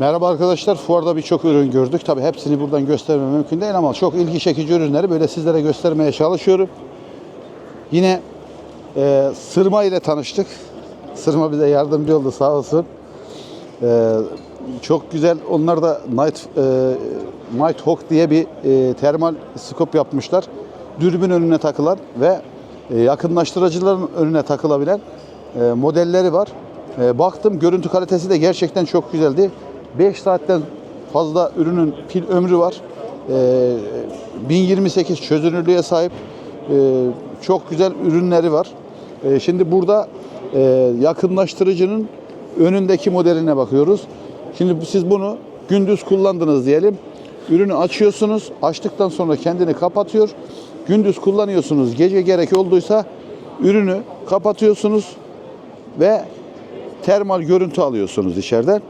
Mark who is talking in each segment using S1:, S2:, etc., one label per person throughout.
S1: Merhaba arkadaşlar. Fuarda birçok ürün gördük. Tabii hepsini buradan göstermem mümkün değil ama çok ilgi çekici ürünleri böyle sizlere göstermeye çalışıyorum. Yine e, Sırma ile tanıştık. Sırma bize yardımcı oldu sağ olsun. E, çok güzel. Onlar da Night, e, Night Hawk diye bir e, termal skop yapmışlar. Dürbün önüne takılan ve e, yakınlaştırıcıların önüne takılabilen e, modelleri var. E, baktım görüntü kalitesi de gerçekten çok güzeldi. 5 saatten fazla ürünün pil ömrü var. E, 1028 çözünürlüğe sahip. E, çok güzel ürünleri var. E, şimdi burada e, yakınlaştırıcının önündeki modeline bakıyoruz. Şimdi siz bunu gündüz kullandınız diyelim. Ürünü açıyorsunuz. Açtıktan sonra kendini kapatıyor. Gündüz kullanıyorsunuz. Gece gerek olduysa ürünü kapatıyorsunuz ve termal görüntü alıyorsunuz içeriden.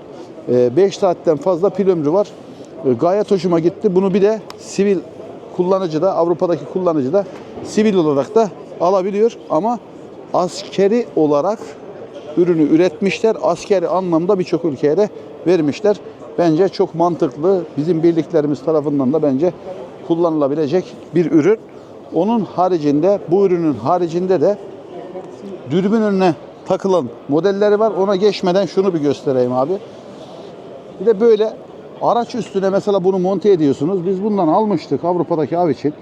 S1: 5 saatten fazla pil ömrü var. E, Gayet hoşuma gitti. Bunu bir de sivil kullanıcı da Avrupa'daki kullanıcı da sivil olarak da alabiliyor ama askeri olarak ürünü üretmişler. Askeri anlamda birçok ülkeye de vermişler. Bence çok mantıklı. Bizim birliklerimiz tarafından da bence kullanılabilecek bir ürün. Onun haricinde bu ürünün haricinde de dürbün önüne takılan modelleri var. Ona geçmeden şunu bir göstereyim abi. Bir de böyle araç üstüne mesela bunu monte ediyorsunuz. Biz bundan almıştık Avrupa'daki av için.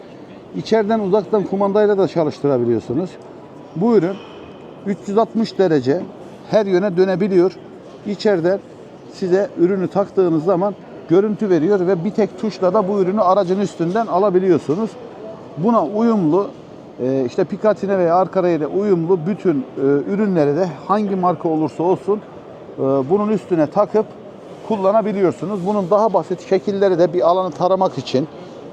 S1: İçeriden uzaktan kumandayla da çalıştırabiliyorsunuz. Bu ürün 360 derece her yöne dönebiliyor. İçeriden size ürünü taktığınız zaman görüntü veriyor ve bir tek tuşla da bu ürünü aracın üstünden alabiliyorsunuz. Buna uyumlu e, işte Picatin'e veya Arkara'ya uyumlu bütün e, ürünleri de hangi marka olursa olsun e, bunun üstüne takıp kullanabiliyorsunuz. Bunun daha basit şekilleri de bir alanı taramak için,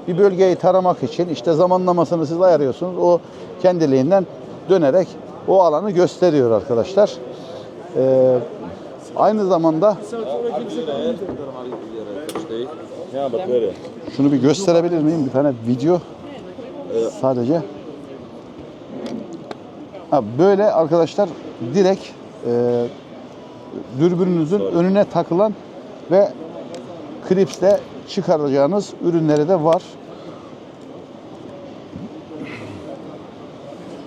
S1: bir bölgeyi taramak için işte zamanlamasını siz ayarlıyorsunuz. O kendiliğinden dönerek o alanı gösteriyor arkadaşlar. E, aynı zamanda şunu bir gösterebilir miyim? Bir tane video sadece. Ha, böyle arkadaşlar direkt e, dürbününüzün önüne takılan ve klipsle çıkaracağınız ürünleri de var.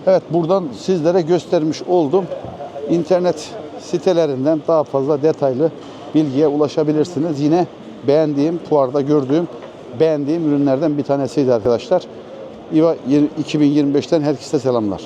S1: Evet buradan sizlere göstermiş oldum. İnternet sitelerinden daha fazla detaylı bilgiye ulaşabilirsiniz. Yine beğendiğim, fuarda gördüğüm, beğendiğim ürünlerden bir tanesiydi arkadaşlar. İVA 2025'ten herkese selamlar.